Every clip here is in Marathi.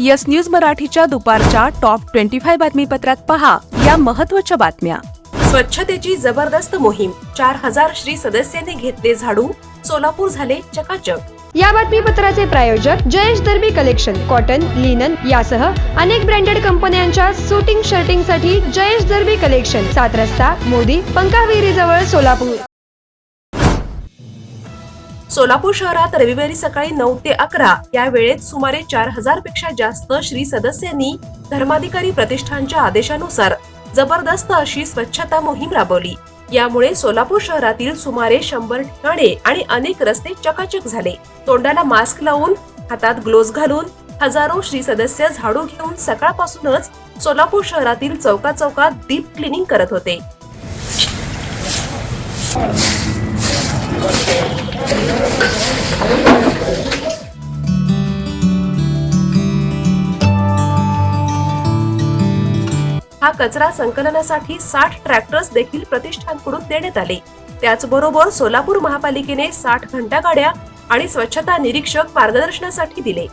यस न्यूज मराठीच्या दुपारच्या टॉप ट्वेंटी फाय बातमीपत्रात पहा या महत्त्वाच्या बातम्या. स्वच्छतेची जबरदस्त मोहीम. चार हजार श्री सदस्यांनी घेतले झाडू. सोलापूर झाले चकाचक. या बातमीपत्राचे प्रायोजक Jayesh Darbi collection cotton linen यासह अनेक ब्रँडेड कंपन्यांच्या सुटिंग शर्टिंगसाठी जयेश दर्बी कलेक्शन. सात रस्ता मोदी पंकाविरी जवळ सोलापूर. सोलापूर शहरात रविवारी सकाळी नऊ ते अकरा या वेळेत सुमारे चार हजारपेक्षा जास्त श्री सदस्यांनी धर्माधिकारी प्रतिष्ठानच्या आदेशानुसार जबरदस्त अशी स्वच्छता मोहीम राबवली. यामुळे सोलापूर शहरातील सुमारे शंभर ठिकाणे आणि अनेक रस्ते चकाचक झाले. तोंडाला मास्क लावून हातात ग्लोव्ह घालून हजारो श्री सदस्य झाडू घेऊन सकाळपासूनच सोलापूर शहरातील चौका चौकात डीप क्लिनिंग करत होते. हा कचरा संकलनासाठी साठ ट्रॅक्टर्स देखील प्रतिष्ठानकडून देण्यात आले. त्याचबरोबर सोलापूर महापालिकेने साठ घंटा गाड्या आणि स्वच्छता निरीक्षक मार्गदर्शनासाठी दिले.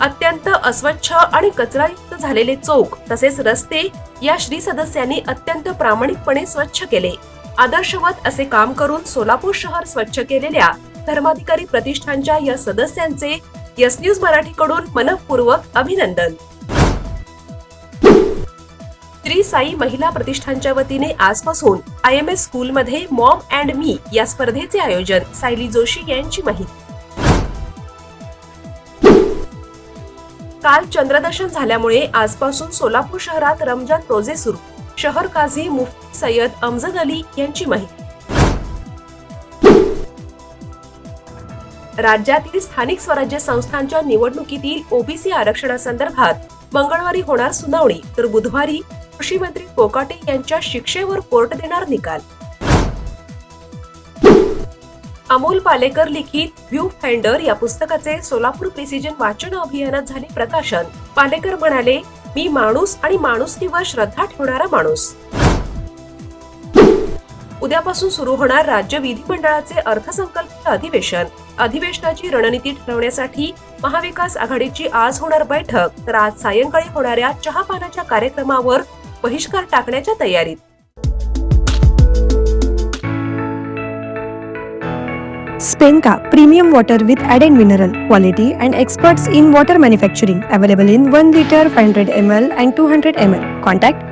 अत्यंत अस्वच्छ आणि कचरायुक्त झालेले चौक तसेच रस्ते या श्री सदस्यांनी अत्यंत प्रामाणिकपणे स्वच्छ केले. आदर्शवत असे काम करून सोलापूर शहर स्वच्छ केलेल्या धर्माधिकारी प्रतिष्ठानच्या या सदस्यांचे यस न्यूज मराठीकडून मनपूर्वक अभिनंदन. श्री साई महिला प्रतिष्ठानच्या वतीने आजपासून आय एम एस स्कूलमध्ये मॉम अँड मी या स्पर्धेचे आयोजन सायली जोशी यांची माहिती. काल चंद्रदर्शन झाल्यामुळे आजपासून सोलापूर शहरात रमजान रोजे सुरू. शहर काझी मुफ्ती सय्यद अमजद अली यांची माहिती. राज्यातील स्थानिक स्वराज्य संस्थांच्या निवडणुकीतील ओबीसी आरक्षणासंदर्भात मंगळवारी होणार सुनावणी. तर बुधवारी कृषी मंत्री कोकाटे यांच्या शिक्षेवर कोर्ट देणार निकाल. अमोल पालेकर लिखित व्ह्यू फाइंडर या पुस्तकाचे सोलापूर प्रिसिजन वाचन अभियानात झाले प्रकाशन. पालेकर म्हणाले मी माणूस आणि माणुसकीवर श्रद्धा ठेवणारा माणूस. उद्यापासून सुरू होणार राज्य विधिमंडळाचे अर्थसंकल्पीय अधिवेशन. अधिवेशनाची रणनीती ठरवण्यासाठी महाविकास आघाडीची आज होणार बैठक. तर आज सायंकाळी होणाऱ्या चहापानाच्या कार्यक्रमावर बहिष्कार टाकण्याच्या तयारीत. स्पेनका premium water with add added mineral quality and experts in water manufacturing available in one litre five hundred M L and two hundred M L. Contact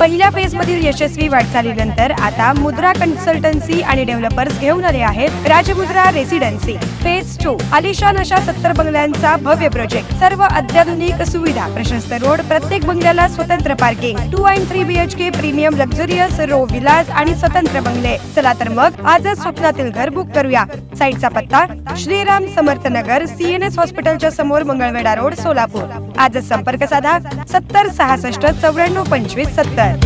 पहिल्या फेजमधील यशस्वी वाटचालीनंतर आता मुद्रा कन्सल्टन्सी आणि डेव्हलपर्स घेऊन आले आहेत राजमुद्रा रेसिडेन्सी. फेज टू आलिशान अशा सत्तर बंगल्यांचा भव्य प्रोजेक्ट सर्व अत्याधुनिक सुविधा प्रशस्त रोड प्रत्येक बंगल्याला स्वतंत्र parking two and three BHK premium luxurious row villas आणि स्वतंत्र बंगले. चला तर मग आजच स्वप्नातील घर बुक करूया. साईटचा पत्ता श्रीराम समर्थ नगर सीएनएस हॉस्पिटलच्या समोर मंगळवेढा रोड सोलापूर. आजच संपर्क साधा सत्तर सहासष्ट चौऱ्याण्णव पंचवीस सत्तर.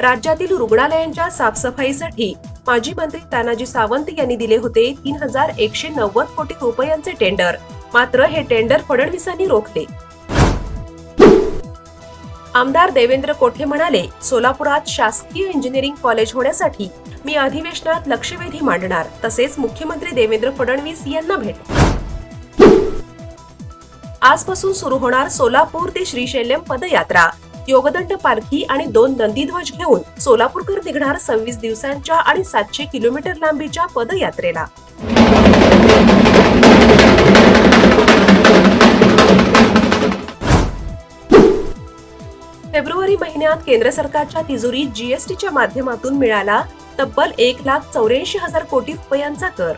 राज्यातील रुग्णालयांच्या साफसफाईसाठी माजी मंत्री तानाजी सावंत यांनी दिले होते तीन हजार एकशे नव्वद कोटी रुपयांचे टेंडर. मात्र हे टेंडर फडणवीसांनी रोखले. आमदार देवेंद्र कोठे म्हणाले सोलापुरात शासकीय इंजिनिअरिंग कॉलेज होण्यासाठी मी अधिवेशनात लक्षवेधी मांडणार तसेच मुख्यमंत्री देवेंद्र फडणवीस यांना भेट. आजपासून सुरू होणार सोलापूर ते श्रीशैल्यम पदयात्रा. योगदंड पालखी आणि दोन नंदीध्वज घेऊन सोलापूरकर निघणार सव्वीस दिवसांच्या आणि सातशे किलोमीटर लांबीच्या पदयात्रेला. फेब्रुवारी महिन्यात केंद्र सरकारच्या तिजोरीत जीएसटीच्या माध्यमातून मिळाला तब्बल एक लाख चौऱ्याऐंशी हजार कोटी रुपयांचा कर.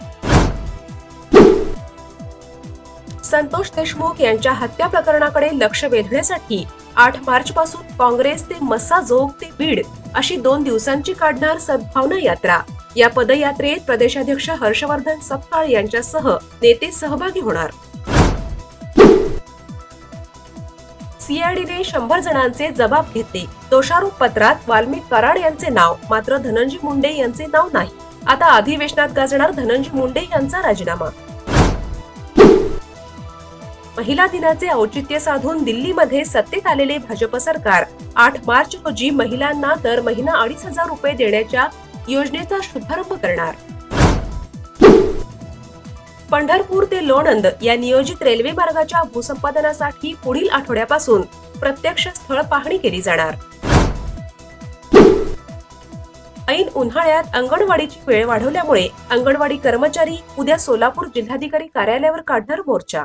संतोष देशमुख यांच्या हत्या प्रकरणाकडे लक्ष वेधण्यासाठी आठ मार्च पासून काँग्रेस ते मस्साजोग ते बीड अशी दोन दिवसांची काढणार सद्भावना यात्रा. या पदयात्रेत प्रदेशाध्यक्ष हर्षवर्धन सपकाळ यांच्यासह नेते सहभागी होणार. सीआयडीने शंभर जणांचे जबाब घेतले. दोषारोप पत्रात वाल्मिक कराड यांचे नाव मात्र धनंजय मुंडे यांचे नाव नाही. आता अधिवेशनात गाजणार धनंजय मुंडे यांचा राजीनामा. महिला दिनाचे औचित्य साधून दिल्लीमध्ये सत्तेत आलेले भाजप सरकार. आठ मार्च रोजी महिलांना दर महिना अडीच हजार रुपये देण्याच्या योजनेचा शुभारंभ करणार. पंढरपूर ते लोणंद या नियोजित रेल्वे मार्गाच्या भूसंपादनासाठी पुढील आठवड्यापासून प्रत्यक्ष स्थळ पाहणी केली जाणार. ऐन उन्हाळ्यात अंगणवाडीची वेळ वाढवल्यामुळे अंगणवाडी कर्मचारी उद्या सोलापूर जिल्हाधिकारी कार्यालयावर काढणार मोर्चा.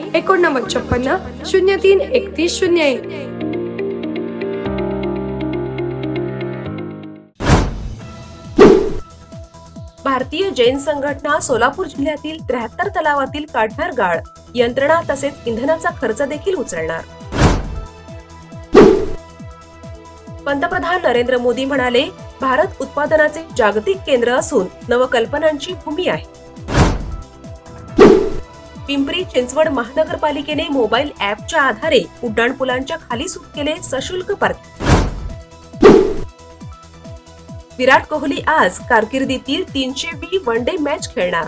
एकोणनव्वद छप्पन्न शून्य तीन एकतीस शून्य एक. भारतीय जैन संघटना सोलापूर जिल्ह्यातील त्र्याहत्तर तलावातील काढणार गाळ यंत्रणा तसेच इंधनाचा खर्च देखील उचलणार. पंतप्रधान नरेंद्र मोदी म्हणाले भारत उत्पादनाचे जागतिक केंद्र असून नवकल्पनांची भूमी आहे. पिंपरी चिंचवड महानगरपालिकेने मोबाईल ऍपच्या आधारे उड्डाणपुलांच्या खाली सुरू केले सशुल्क पार्किंग विराट कोहली आज कारकिर्दीतील तीनशे वी वन डे मॅच खेळणार.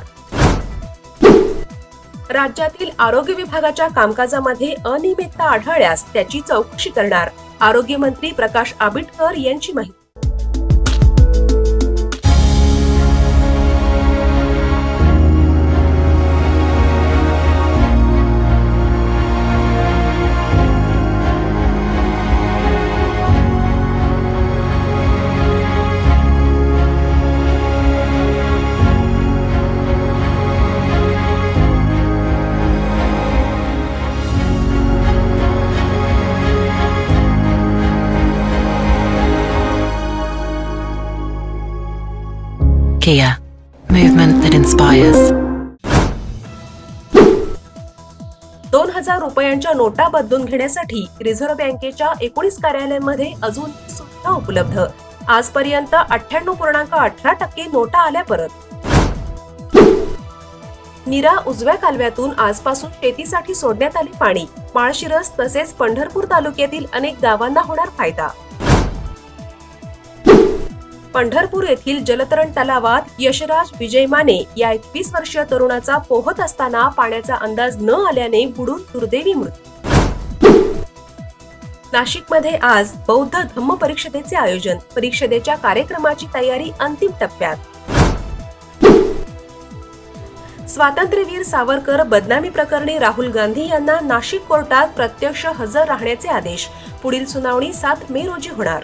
राज्यातील आरोग्य विभागाच्या कामकाजामध्ये अनियमितता आढळल्यास त्याची चौकशी करणार. आरोग्य मंत्री प्रकाश आबिटकर यांची माहिती. Kia, movement that inspires. दोन हजार रुपयांच्या नोटा बदलून घेण्यासाठी रिझर्व्ह बँकेच्या एकोणीस कार्यालयांमध्ये अजून सुविधा उपलब्ध. आजपर्यंत अठ्ठ्याण्णव पूर्णांक अठरा टक्के नोटा आल्या परत. नीरा उजव्या कालव्यातून आजपासून शेतीसाठी सोडण्यात आले पाणी. माळशिरस तसेच पंढरपूर तालुक्यातील अनेक गावांना होणार फायदा. पंढरपूर येथील जलतरण तलावात यशराज विजय माने या एकवीस वर्षीय तरुणाचा पोहत असताना पाण्याचा अंदाज न आल्याने बुडून दुर्दैवी मृत्यू. नाशिकमध्ये आज बौद्ध धम्म परिषदेचे आयोजन. परिषदेच्या कार्यक्रमाची तयारी अंतिम टप्प्यात. स्वातंत्र्यवीर सावरकर बदनामी प्रकरणी राहुल गांधी यांना नाशिक कोर्टात प्रत्यक्ष हजर राहण्याचे आदेश. पुढील सुनावणी सात मे रोजी होणार.